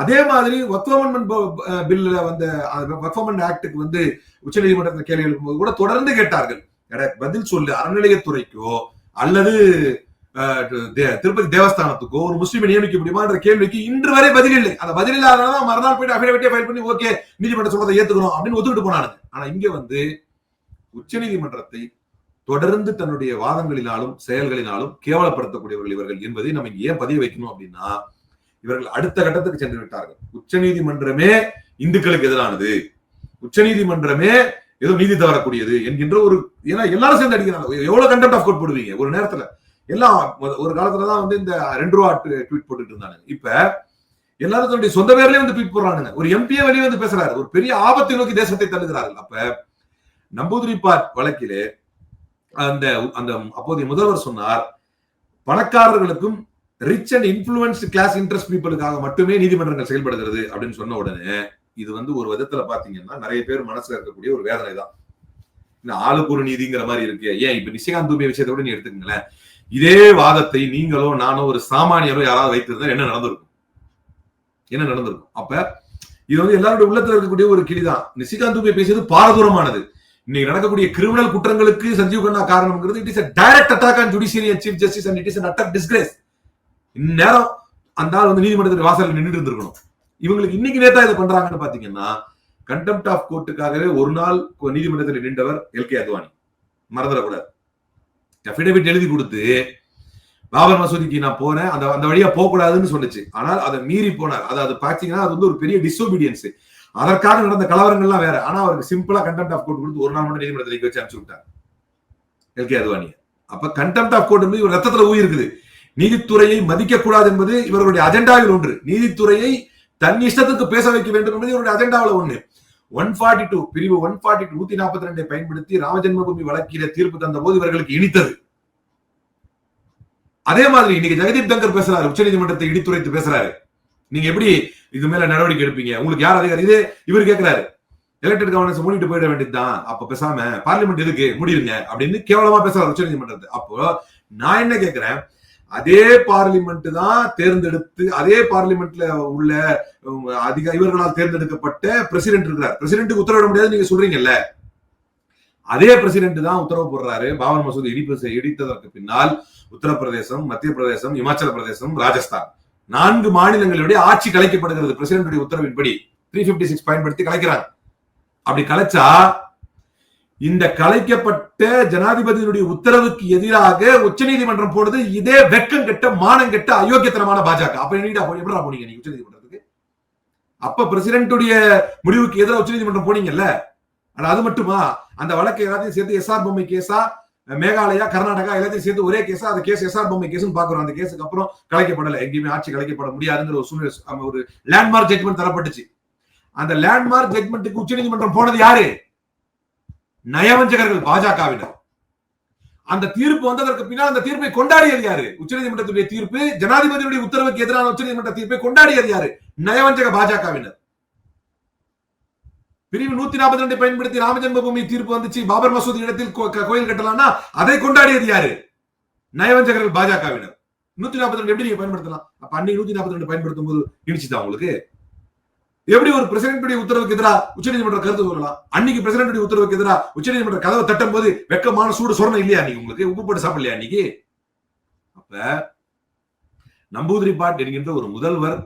அதே மாதிரி ஒர்க்மெண்ட் பில்ல வந்த ஒர்க்மெண்ட் ஆக்டுக்கு வந்து உச்ச நீதிமன்றத்தில் கேள்வி எழுப்பும்போது கூட தொடர்ந்து கேட்டார்கள். எனக்கு பதில் சொல்லு அறநிலையத்துறைக்கோ அல்லது திருப்பதி தேவஸ்தானத்துக்கோ ஒரு முஸ்லீமை நியமிக்க முடியுமான்ற கேள்விக்கு இன்று வரை பதில் இல்லை. அந்த பதில் இல்லாதனால மறுநாள் போயிட்டு அபிடவிட்டே ஃபைல் பண்ணி ஓகே நீதிமன்றம் சொல்றதை ஏத்துக்கணும் அப்படின்னு ஒத்துக்கிட்டு போனானுங்க. ஆனா இங்க வந்து உச்ச நீதிமன்றத்தை தொடர்ந்து தன்னுடைய வாதங்களினாலும் செயல்களினாலும் கேவலப்படுத்தக்கூடியவர்கள் இவர்கள் என்பதை நம்ம இங்க ஏன் பதிய வைக்கணும் அப்படின்னா இவர்கள் அடுத்த கட்டத்துக்கு சென்று விட்டார்கள். உச்ச நீதிமன்றமே இந்துக்களுக்கு எதிரானது. உச்சநீதிமன்றமே ஏதோ நீதி தவறக்கூடியது என்கின்ற ஒரு ஏன்னா எல்லாரும் சேர்ந்து அடிக்கிறாங்க. எவ்வளவு கண்டெம்ட் ஆஃப் கோர்ட் போடுவீங்க? ஒரு நேரத்துல. எல்லாம் ஒரு- காலத்துலதான் வந்து இந்த ரெண்டு ரூபா ட்வீட் போட்டுட்டு இருந்தாங்க இப்ப எல்லாரும் தன்னுடைய சொந்த பேர்லயே வந்து ட்வீட் போடுறானுங்க. ஒரு எம்பியே வெளியே வந்து பேசுறாரு. ஒரு பெரிய ஆபத்தை நோக்கி தேசத்தை தள்ளுகிறார்கள். அப்ப நம்பூதிரி பார்க் வழக்கிலே அந்த அந்த அப்போதைய முதல்வர் சொன்னார் பணக்காரர்களுக்கும் rich and influenced class interest பீப்புளுக்காக மட்டுமே நீதிமன்றங்கள் செயல்படுகிறது அப்படின்னு சொன்ன உடனே இது வந்து ஒரு விதத்துல பாத்தீங்கன்னா நிறைய பேர் மனசுல இருக்கக்கூடிய ஒரு வேதனை தான். ஆளுக்கு ஒரு நீதிங்கிற மாதிரி இருக்கு. ஏன்? இப்ப நிஷிகாந்த் தூபே விஷயத்தை கூட நீ எடுத்துக்கங்களேன். இதே வாதத்தை நீங்களோ நானோ ஒரு சாமானியரோ யாராவது வைத்திருந்தா என்ன நடந்திருக்கும்? என்ன நடந்திருக்கும்? அப்ப இது வந்து எல்லாருடைய உள்ளத்துல இருக்கக்கூடிய ஒரு கிளிதான் நிஷிகாந்த் தூபே பேசியது பாரதூரமானது. இன்னைக்கு நடக்கக்கூடிய கிரிமினல் குற்றங்களுக்கு Sanjiv Khanna காரணம்ங்கிறது it is direct attack on judiciary chief justice and it is utter disgrace இந்நேரம் அந்த ஆள் வந்து நீதிமன்றத்தில் வாசலில் நின்றுட்டு இருந்திருக்கணும். இவங்களுக்கு இன்னைக்கு நேத்தா இதை பண்றாங்கன்னு பாத்தீங்கன்னா கண்டெம்ட் ஆஃப் கோர்ட்டுக்காகவே ஒரு நாள் நீதிமன்றத்தில் நின்றவர் எல். கே. அத்வானி. மறந்துடக்கூடாது. அபிடவிட் எழுதி கொடுத்து பாபர் மசூதிக்கு நான் போனேன் அந்த அந்த வழியா போகக்கூடாதுன்னு சொல்லிச்சு ஆனால் அதை மீறி போனார். அது அது பாத்தீங்கன்னா அது வந்து ஒரு பெரிய டிஸ்ஒபீடியன்ஸ் அதற்காக நடந்த கலவரங்கள்லாம் வேற. ஆனா அவருக்கு சிம்பிளா கண்டெம்ட் ஆஃப் கோர்ட் கொடுத்து ஒரு நாள் மட்டும் நீதிமன்றத்தில் வச்சு அனுப்பிச்சு விட்டார். எல். கே. அப்ப கண்டெம்ட் ஆஃப் கோர்ட் வந்து இவர் ரத்தத்துல ஊய் இருக்குது நீதித்துறையை மதிக்க கூடாது என்பது இவர்களுடைய அஜெண்டாவில் ஒன்று. நீதித்துறையை தன் இஷ்டத்துக்கு பேச வைக்க வேண்டும் என்பது இவருடைய அஜெண்டாவில் ஒண்ணு ஒன் ஃபார்ட்டி டூ பிரிவு ஒன் ஃபார்ட்டி டூ நூத்தி நாற்பத்தி ரெண்டை பயன்படுத்தி ராமஜென்மபூமி வழக்கில தீர்ப்பு தந்த போது இவர்களுக்கு இனித்தது. அதே மாதிரி இன்னைக்கு ஜெகதீப் தங்கர் பேசுறாரு உச்சநீதிமன்றத்தை இடித்துரைத்து பேசுறாரு. நீங்க எப்படி இது மேல நடவடிக்கை எடுப்பீங்க? உங்களுக்கு யார் அதிகாரி? இது இவர் கேட்கிறாரு எலெக்டட் கவர்னன்ஸ் மூடிட்டு போயிட வேண்டியதுதான். அப்ப பேசாம பார்லிமெண்ட் இருக்கு முடியுங்க அப்படின்னு கேவலமா பேசுறாரு உச்சநீதிமன்றத்தை. அப்போ நான் என்ன கேட்கிறேன் அதே பார்லிமெண்ட் தான் தேர்ந்தெடுத்து அதே பார்லிமெண்ட்ல உள்ள அதிக இவர்களால் தேர்ந்தெடுக்கப்பட்ட பிரசிடென்ட் இருக்கிறார். பிரசிடென்ட்டுக்கு உத்தரவிட முடியாது நீங்க சொல்றீங்கல்ல? அதே பிரசிடென்ட் தான் உத்தரவு போடுறாரு. பாபர் மசூதி இடிப்பு இடித்ததற்கு பின்னால் உத்தரப்பிரதேசம் மத்திய பிரதேசம் இமாச்சல பிரதேசம் ராஜஸ்தான். நான்கு மாநிலங்களுடைய ஆட்சி கலைக்கப்படுகிறது. பிரசிடென்ட்டுடைய உத்தரவின்படி த்ரீ பிப்டி சிக்ஸ் பயன்படுத்தி கலைக்கிறாங்க. அப்படி கலைச்சா இந்த கலைக்கப்பட்ட ஜனாதிபதியினுடைய உத்தரவுக்கு எதிராக உச்சநீதிமன்றம் போனது இதே வெக்கம் கெட்ட மானம் கெட்ட அயோக்கியத்தனமான பாஜக. அப்ப என்னடா போய் எப்படா போனீங்க நீங்க உச்சநீதிமன்றத்துக்கு அப்ப பிரசிடென்ட்டுடைய முடிவுக்கு எதிராக உச்சநீதிமன்றம் போனீங்கல்ல? ஆனா அது மட்டுமா? அந்த வழக்கை எல்லாத்தையும் சேர்த்து எஸ்ஆர் பொம்மை கேஸா? மேகாலயா கர்நாடகா எல்லாத்தையும் சேர்த்து ஒரே கேஸா? அந்த கேஸ் எஸ்ஆர் பொம்மை கேஸ்னு பாக்குறோம். அந்த கேஸுக்கு அப்புறம் கலைக்கப்படல. எங்கேயுமே ஆட்சி கலைக்கப்பட முடியாதுங்கிற ஒரு சூழ்நிலை ஒரு லேண்ட்மார்க் ஜட்மெண்ட் தரப்பட்டுச்சு. அந்த லேண்ட்மார்க் ஜட்மெண்ட்டுக்கு உச்சநீதிமன்றம் போனது யாரு? நயவஞ்சகர்கள் பாஜகவினர். அந்த தீர்ப்பு வந்ததற்கு பின்னால் அந்த தீர்ப்பை கொண்டாடியது யாரு? உச்சநீதிமன்றத்துடைய தீர்ப்பு ஜனாதிபதியுடைய உத்தரவுக்கு எதிரான உச்சநீதிமன்ற தீர்ப்பை கொண்டாடியது யாரு? நயவஞ்சக பாஜகவினர். பிரிவு நூத்தி நாற்பத்தி ரெண்டு பயன்படுத்தி ராமஜென்மபூமி தீர்ப்பு வந்துச்சு. பாபர் மசூதி இடத்தில் கோ- கோயில் கட்டலாம்னா அதை கொண்டாடியது யாரு? நயவஞ்சகர்கள் பாஜகவினர். நூத்தி நாற்பத்தி ரெண்டு எப்படி நீங்க பயன்படுத்தலாம்? அப்ப அன்னைக்கு நூத்தி நாற்பத்தி ரெண்டு பயன்படுத்தும் போது இடிச்சுதான் உங்களுக்கு? எப்படி ஒரு பிரசிடென்ட் உத்தரவுக்கு எதிராக உச்சநீதிமன்றம் கருத்து சொல்லலாம்? அன்னைக்கு பிரசிடென்ட் உத்தரவுக்கு எதிராக உச்சநீதிமன்ற கதவை தட்டும் போது வெக்கமான சூடு சொரணம் இல்லையா அன்னைக்கு உங்களுக்கு? உப்பு போட்டு சாப்பிடலையா அன்னைக்கு? அப்ப நம்பூதிரி என்கின்ற ஒரு முதல்வர்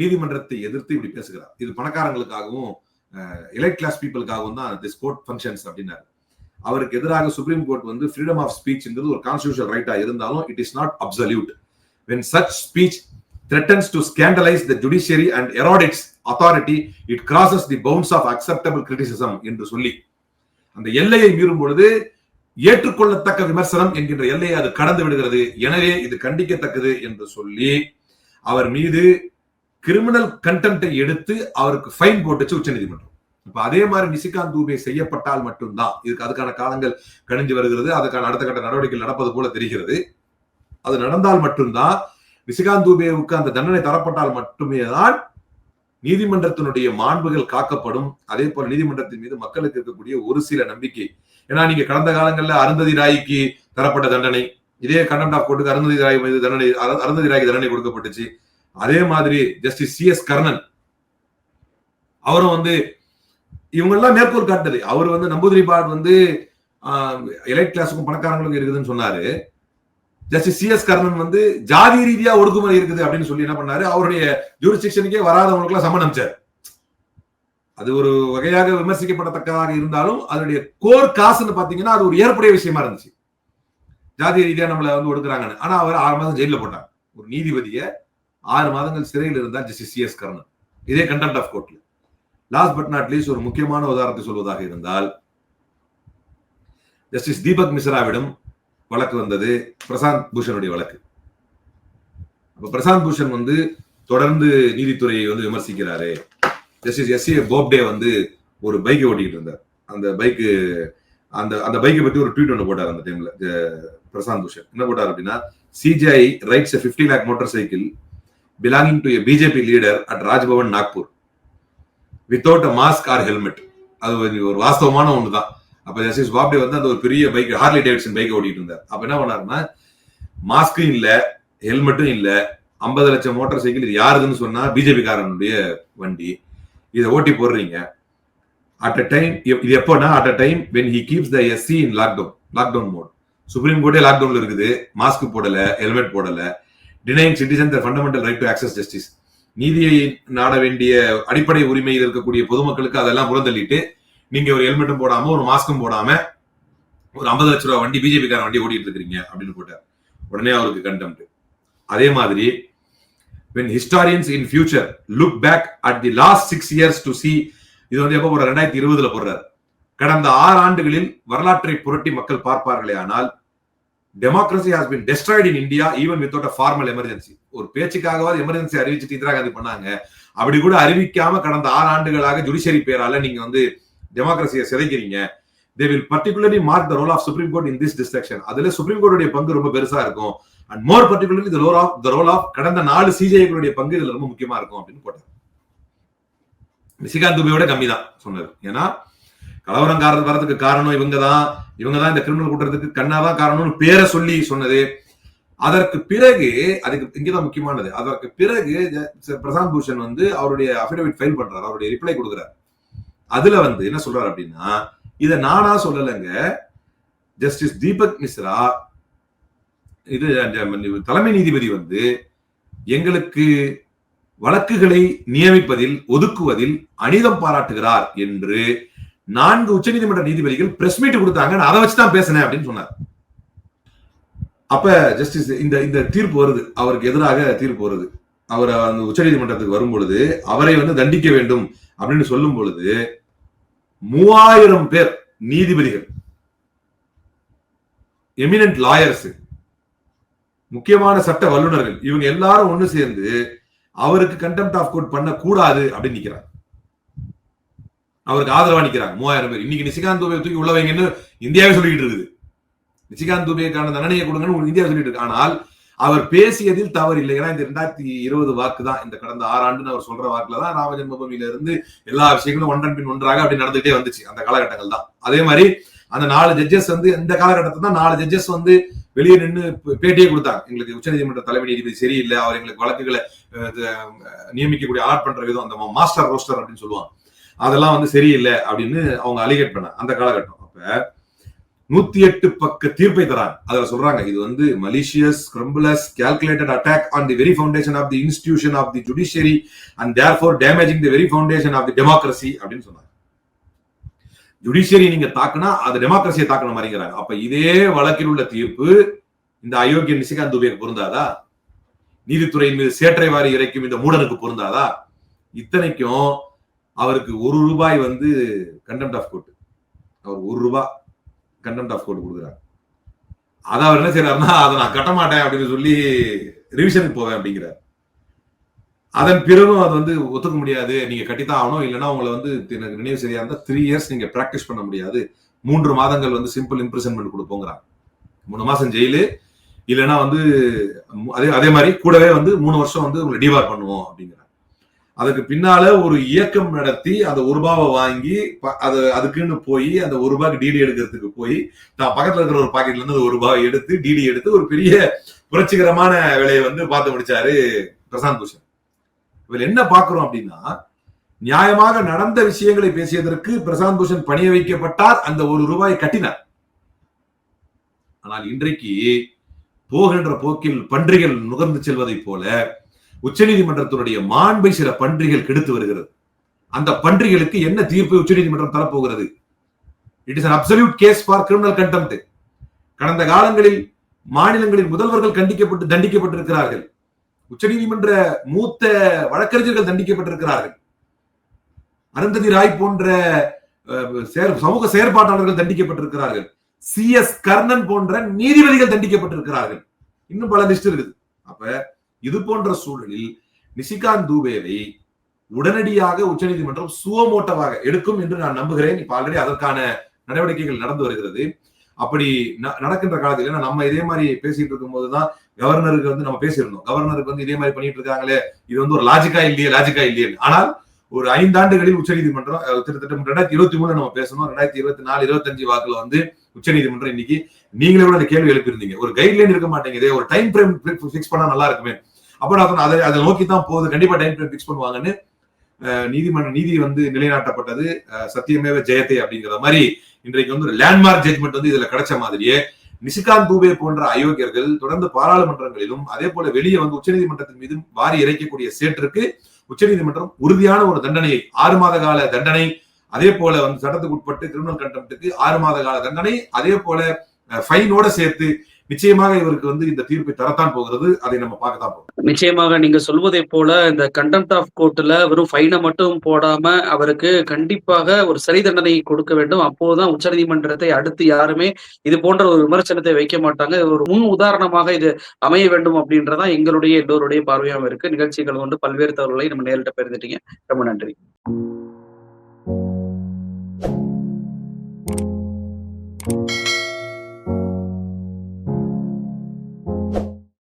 நீதிமன்றத்தை எதிர்த்து இப்படி பேசுகிறார். இது பணக்காரங்களுக்காகவும் எலைட் கிளாஸ் பீப்புளுக்காகவும் தான் திஸ் கோர்ட் ஃபங்க்ஷன்ஸ் அப்படின்னாரு. அவருக்கு எதிராக சுப்ரீம் கோர்ட் வந்து ஃப்ரீடம் ஆஃப் ஸ்பீச்ங்கிறது ஒரு கான்ஸ்டியூஷன் ரைட்டா இருந்தாலும் it is not absolute when such speech threatens to scandalize the judiciary and erode its authority it crosses the bounds of acceptable criticism என்று சொல்லி. அந்த எல்லையை மீறும் பொழுது ஏற்றுக்கொள்ளத்தக்க விமர்சனம் என்கின்ற எல்லையை அது கடந்து விடுகிறது. எனவே இது கண்டிக்கத்தக்கது என்று சொல்லி அவர் மீது கிரிமினல் கண்டெம்ட்டை எடுத்து அவருக்கு ஃபைன் போட்டுச்சு உச்சநீதிமன்றம். இப்ப அதே மாதிரி நிசிகாந்த் தூபே செய்யப்பட்டால் மட்டும்தான். இதுக்கு அதுக்கான காலங்கள் கணிஞ்சு வருகிறது. அதுக்கான அடுத்த கட்ட நடவடிக்கைகள் நடப்பது போல தெரிகிறது. அது நடந்தால் மட்டும்தான் நிசிகாந்த் தூபேவுக்கு அந்த தண்டனை தரப்பட்டால் மட்டுமே தான் நீதிமன்றத்தினுடைய மாண்புகள் காக்கப்படும். அதே போல நீதிமன்றத்தின் மீது மக்களுக்கு இருக்கக்கூடிய ஒரு சில நம்பிக்கை. ஏன்னா நீங்க கடந்த காலங்களில் அருந்ததி ராய்க்கு தரப்பட்ட தண்டனை இதே கண்டெம்ட் ஆஃப் கோர்ட்டுக்கு அருந்ததி ராய் மீது தண்டனை அருந்ததி ராய்க்கு தண்டனை கொடுக்கப்பட்டுச்சு. அதே மாதிரி ஜஸ்டிஸ் சி எஸ் கர்ணன் அவரும் வந்து இவங்க எல்லாம் மேற்கோள் காட்டுது அவர் வந்து நம்பூதிரி பாட் வந்து எலைட் கிளாஸுக்கும் பணக்காரங்களுக்கும் இருக்குதுன்னு சொன்னாரு. ஜஸ்டிஸ் சி எஸ் கர்ணன் வந்து ஜாதி ரீதியா ஒடுக்குமுறை இருக்குது அப்படின்னு சொல்லி என்ன பண்ணாரு? அவருடைய ஜூரிஸ்டிக்ஷனுக்கே வராதவங்களுக்குலாம் சம்மன் அமைச்சார் அது ஒரு வகையாக விமர்சிக்கப்படத்தக்கதாக இருந்தாலும் அதனுடைய கோர் காசுன்னு பாத்தீங்கன்னா அது ஒரு ஏற்புடைய விஷயமா இருந்துச்சு. ஜாதி ரீதியா நம்மள வந்து ஒடுக்குறாங்கன்னு. ஆனா அவர் ஆறு மாதம் ஜெயில போட்டாங்க ஒரு நீதிபதிய ஆறு மாதங்கள் சிறையில் இருந்தார் ஜஸ்டிஸ் சி எஸ் கர்ணன் இதே கண்டெம்ட் ஆஃப் கோர்ட்ல லாஸ்ட் பட் நாட் லீஸ்ட் ஒரு முக்கியமான உதாரணத்தை சொல்வதாக இருந்தால் ஜஸ்டிஸ் தீபக் மிஸ்ராவிடம் வழக்கு வந்தது. பிரசாந்த் பூஷனுடைய வழக்கு. அப்ப பிரசாந்த் பூஷன் வந்து தொடர்ந்து நீதித்துறையை வந்து விமர்சிக்கிறாரு. ஜஸ்டிஸ் எஸ் ஏ போப்டே வந்து ஒரு பைக்கை ஓட்டிக்கிட்டு இருந்தார். அந்த பைக்கு அந்த அந்த பைக்கை பத்தி ஒரு ட்வீட் ஒன்று போட்டார் அந்த டைம்ல பிரசாந்த் பூஷன். என்ன போட்டார் அப்படின்னா CJI rides fifty lakh motor cycle belonging to BJP leader at Raj Bhavan Nagpur without a mask or helmet அது ஒரு- ஒரு வாஸ்தவமான ஒண்ணுதான். அப்ப ஜஸ்டிஸ் பாப்டே வந்து அந்த ஒரு பெரிய பைக் ஹார்லி டேவிட்சன் பைக் ஓட்டிட்டு இருந்தார். அப்ப என்ன பண்ணாருன்னா மாஸ்க்கும் இல்ல ஹெல்மெட்டும் இல்ல ஐம்பது லட்சம் மோட்டார் சைக்கிள் இது யாருதுன்னு சொன்னா பிஜேபி காரனுடைய வண்டி. இதை ஓட்டி போடுறீங்க. அட் அ டைம் இது எப்போனா at a time when he keeps the SC in lockdown lockdown mode supreme கோர்ட்டே லாக்டவுன்ல இருக்குது. மாஸ்க் போடல ஹெல்மெட் போடல. Denying citizen the fundamental right to access justice நீதியை நாட வேண்டிய அடிப்படை உரிமையில் இருக்கக்கூடிய பொதுமக்களுக்கு அதெல்லாம் புறந்தள்ளிட்டு நீங்க ஒரு ஹெல்மெட்டும் போடாம ஒரு மாஸ்க்கும் போடாம ஒரு ஐம்பது லட்ச ரூபா வண்டி பிஜேபி கார வண்டி ஓடிட்டு இருக்கிறீங்க அப்படின்னு போட்டார். உடனே அவருக்கு கண்டெம்ட் அதே மாதிரி when historians in future look back at the last six years to see இது வந்து எப்போ போற ரெண்டாயிரத்தி இருபதுல போடுறாரு. கடந்த ஆறு ஆண்டுகளில் வரலாற்றை புரட்டி மக்கள் பார்ப்பார்களே ஆனால் democracy has been destroyed in India even without a formal emergency ஒரு பேச்சுக்காகவாது எமர்ஜென்சி அறிவிச்சுட்டு இந்திரா காந்தி பண்ணாங்க. அப்படி கூட அறிவிக்காம கடந்த ஆறு ஆண்டுகளாக ஜுடிஷியரி பேரால நீங்க வந்து டெமோக்ரஸியை சிதைக்கிறீங்க. They will particularly mark the role of supreme court in this destruction அதுல சுப்ரீம் கோர்ட்டுடைய பங்கு ரொம்ப பெருசா இருக்கும். And more particularly the role of the role of கடந்த நாலு சிஜேகளுடைய பங்கு இதுல ரொம்ப முக்கியமா இருக்கும் அப்படின்னு போட்டார் நிசிகாந்த் துபையோட கம்மி தான் சொன்னார். ஏன்னா கலவரம் காரணம் வரதுக்கு காரணம் இவங்க தான் இவங்க தான் இந்த கிரிமினல் கூட்டுறதுக்கு கண்ணாதான் காரணம்னு பேரை சொல்லி சொன்னது. அதற்கு பிறகு அதுக்கு இங்கதான் முக்கியமானது. அதற்கு பிறகு பிரசாந்த் பூஷன் வந்து அவருடைய அபிடவிட் ஃபைல் பண்றாரு. அவருடைய ரிப்ளை கொடுக்குறாரு. அதுல வந்து என்ன சொல்றாரு அப்படின்னா இத நானா சொல்லலைங்க. ஜஸ்டிஸ் தீபக் மிஸ்ரா இது தலைமை நீதிபதி வந்து எங்களுக்கு வழக்குகளை நியமிப்பதில் ஒதுக்குவதில் அனிதம் பாராட்டுகிறார் என்று நான்கு உச்சநீதிமன்ற நீதிபதிகள் பிரஸ் மீட் கொடுத்தாங்க. நான் அதை வச்சு தான் பேசினேன் அப்படின்னு சொன்னார். அப்ப ஜஸ்டிஸ் இந்த இந்த தீர்ப்பு வருது. அவருக்கு எதிராக தீர்ப்பு வருது. அவர் அந்த உச்சநீதிமன்றத்துக்கு வரும் பொழுது அவரை வந்து தண்டிக்க வேண்டும். அப்படின்னு சொல்லும் பொழுது மூவாயிரம் பேர் நீதிபதிகள் எமினன்ட் லாயர்ஸ் முக்கியமான சட்ட வல்லுநர்கள் இவங்க எல்லாரும் ஒண்ணு சேர்ந்து அவருக்கு கண்டெம்ட் ஆஃப் கோர்ட் பண்ண கூடாது அப்படின்னு நிக்கிறாங்க. அவருக்கு ஆதரவா நிக்கிறாங்க. மூவாயிரம் பேர். இன்னைக்கு நிசிகாந்த் தூபே தூக்கி உள்ள வைங்கன்னு இந்தியாவே சொல்லிக்கிட்டு இருக்குது. நிசிகாந்த் தூபேக்கான தண்டனையை கொடுங்கன்னு இந்தியா சொல்லிட்டு இருக்கு. ஆனால் அவர் பேசியதில் தவறு இல்லை ஏன்னா இந்த ரெண்டாயிரத்தி இருபது வாக்கு தான். இந்த கடந்த ஆறாண்டுன்னு அவர் சொல்ற வாக்குல தான் ராம ஜென்மபூமியில இருந்து எல்லா விஷயங்களும் ஒன்றன் பின் ஒன்றாக அப்படி நடந்துகிட்டே வந்துச்சு. அந்த காலகட்டங்கள் தான். அதே மாதிரி அந்த நாலு ஜட்ஜஸ் வந்து இந்த காலகட்டத்தில் தான் நாலு ஜட்ஜஸ் வந்து வெளியே நின்று பேட்டியே கொடுத்தாங்க. எங்களுக்கு உச்சநீதிமன்ற தலைமை நீதிபதி சரியில்லை. அவர் எங்களுக்கு வழக்குகளை நியமிக்கக்கூடிய அலாட் பண்ற விதம் அந்த மாஸ்டர் ரோஸ்டர் அப்படின்னு சொல்லுவாங்க. அதெல்லாம் வந்து சரியில்லை அப்படின்னு அவங்க அலிகேட் பண்ண அந்த காலகட்டம். அப்ப நூத்தி எட்டு பக்க தீர்ப்பை தராங்க அதுல சொல்றாங்க இது வந்து malicious கிரம்பிளஸ் calculated attack on the very foundation of the institution of the judiciary and therefore damaging the very foundation of the democracy அப்படின்னு சொன்னாங்க. ஜுடிஷியரி நீங்க தாக்குனா அது டெமோக்ரஸியை தாக்குன மாதிரிங்கிறாங்க அப்ப இதே வழக்கில் உள்ள தீர்ப்பு இந்த அயோக்கிய நிசிகாந்த் துபேக்கு பொருந்தாதா? நீதித்துறையின் மீது சேற்றை வாரி இறைக்கும் இந்த மூடனுக்கு பொருந்தாதா? இத்தனைக்கும் அவருக்கு ஒரு ரூபாய் வந்து கண்டெம்ட் ஆஃப் கோர்ட் அவர் ஒரு ரூபாய் கண்டெம்ட் ஆஃப் கோர்ட் கொடுக்குறாரு. அதை அவர் என்ன செய்யறாருன்னா அதை நான் கட்ட மாட்டேன் அப்படின்னு சொல்லி ரிவிஷனுக்கு போவேன் அப்படிங்கிறார். அதன் பிறகும் அது வந்து ஒத்துக்க முடியாது. நீங்க கட்டித்தான் ஆகணும். இல்லைன்னா உங்களை வந்து எனக்கு நினைவு சரியா இருந்தால் த்ரீ இயர்ஸ் நீங்க ப்ராக்டிஸ் பண்ண முடியாது. மூன்று மாதங்கள் வந்து சிம்பிள் இம்ப்ரிசன்மெண்ட் கொடுப்போங்கிறாங்க மூணு மாசம் ஜெயிலு. இல்லைன்னா வந்து அதே அதே மாதிரி கூடவே வந்து மூணு வருஷம் வந்து உங்களை டிவார் பண்ணுவோம் அப்படிங்கிறாங்க அதுக்கு பின்னால ஒரு இயக்கம் நடத்தி அந்த ஒரு ரூபாவை வாங்கி அது அதுக்குன்னு போய் அந்த ஒரு ரூபாய்க்கு டிடி எடுக்கிறதுக்கு போய் தான் பக்கத்துல இருக்கிற ஒரு பாக்கெட்ல இருந்து ஒரு ரூபாய் எடுத்து டிடி எடுத்து ஒரு பெரிய புரட்சிகரமான வேலையை வந்து பார்த்து முடிச்சாரு பிரசாந்த் பூஷன். இவர் என்ன பாக்குறோம் அப்படின்னா நியாயமாக நடந்த விஷயங்களை பேசியதற்கு பிரசாந்த் பூஷன் பணிய வைக்கப்பட்டார் அந்த ஒரு ரூபாய் கட்டினார். ஆனால் இன்றைக்கு போகின்ற போக்கில் பன்றிகள் நுகர்ந்து செல்வதை போல உச்சநீதிமன்றத்தினுடைய மாண்பை சில பன்றிகள் கெடுத்து வருகிறது. அந்த பன்றிகளுக்கு என்ன தீர்ப்பு உச்சநீதிமன்றம் தரப்போகிறது? It is an absolute case for criminal contempt கடந்த காலங்களில் மாநிலங்களில் முதல்வர்கள் கண்டிக்கப்பட்டு தண்டிக்கப்பட்டிருக்கிறார்கள். உச்சநீதிமன்ற மூத்த வழக்கறிஞர்கள் தண்டிக்கப்பட்டிருக்கிறார்கள். அருந்ததி ராய் போன்ற சமூக செயற்பாட்டாளர்கள் தண்டிக்கப்பட்டிருக்கிறார்கள். சி எஸ் கர்ணன் போன்ற நீதிபதிகள் தண்டிக்கப்பட்டிருக்கிறார்கள். இன்னும் பல லிஸ்ட் இருக்குது. அப்ப இது போன்ற சூழலில் நிசிகாந்த் தூபேவை உடனடியாக உச்சநீதிமன்றம் சுவமோட்டமாக எடுக்கும் என்று நான் நம்புகிறேன். இப்ப ஆல்ரெடி அதற்கான நடவடிக்கைகள் நடந்து வருகிறது. அப்படி நடக்கின்ற காலத்தில் நம்ம இதே மாதிரி பேசிட்டு இருக்கும் போதுதான் கவர்னருக்கு வந்து நம்ம பேசியிருந்தோம். கவர்னருக்கு வந்து இதே மாதிரி பண்ணிட்டு இருக்காங்களே இது வந்து ஒரு லாஜிக்கா இல்லையே லாஜிக்கா இல்லையே ஆனால் ஒரு ஐந்தாண்டுகளில் உச்சநீதிமன்றம் கிட்டத்தட்ட ரெண்டாயிரத்தி இருபத்தி மூணு நம்ம பேசணும். ரெண்டாயிரத்தி இருபத்தி நாலு இருபத்தஞ்சு வாக்குல வந்து உச்சநீதிமன்றம் இன்னைக்கு நீங்களே கூட அந்த கேள்வி எழுப்பியிருந்தீங்க. ஒரு கைட்லைன் இருக்க மாட்டேங்குது ஒரு டைம் ஃப்ரேம் ஃபிக்ஸ் பண்ணா நல்லா இருக்குமே. அப்ப நான் அதை அதை நோக்கி தான் போகுது. கண்டிப்பா டைம் ஃப்ரேம் பிக்ஸ் பண்ணுவாங்கன்னு நீதிமன்ற நீதி வந்து நிலைநாட்டப்பட்டது. சத்தியமேவ ஜெயத்தை அப்படிங்கிற மாதிரி இன்றைக்கு வந்து ஒரு லேண்ட்மார்க் ஜட்மெண்ட் வந்து இதுல கிடைச்ச மாதிரியே நிசிகாந்த் தூபே போன்ற அயோக்கியர்கள் தொடர்ந்து பாராளுமன்றங்களிலும் அதே போல வெளியே வந்து உச்சநீதிமன்றத்தின் மீதும் வாரி இறைக்கக்கூடிய சேற்றுக்கு உச்சநீதிமன்றம் உறுதியான ஒரு தண்டனையை ஆறு மாத கால தண்டனை அதே போல வந்து சட்டத்துக்கு உட்பட்டு கிரிமினல் கண்டெம்ட்டுக்கு ஆறு மாத கால தண்டனை அதே போல ஃபைனோட சேர்த்து நிச்சயமாக இவருக்கு வந்து இந்த தீர்ப்பு தரத்தான் போகிறது. அதை நம்ம பார்க்கத்தான் போகிறோம் நிச்சயமாக நீங்க சொல்வதை போல இந்த கண்டெம்ட் ஆஃப் கோர்ட்ல வெறும் ஃபைனை மட்டும் போடாம அவருக்கு கண்டிப்பாக ஒரு சிறை தண்டனை கொடுக்க வேண்டும். அப்போதான் உச்சநீதிமன்றத்தை அடுத்து யாருமே இது போன்ற ஒரு விமர்சனத்தை வைக்க மாட்டாங்க. ஒரு முன் உதாரணமாக இது அமைய வேண்டும் அப்படின்றதான் எங்களுடைய எல்லோருடைய பார்வையாகவும் இருக்கு. நிகழ்ச்சிகள் கொண்டு பல்வேறு தகவல்களை நம்ம நேரிட்ட பெருந்துட்டீங்க ரொம்ப நன்றி.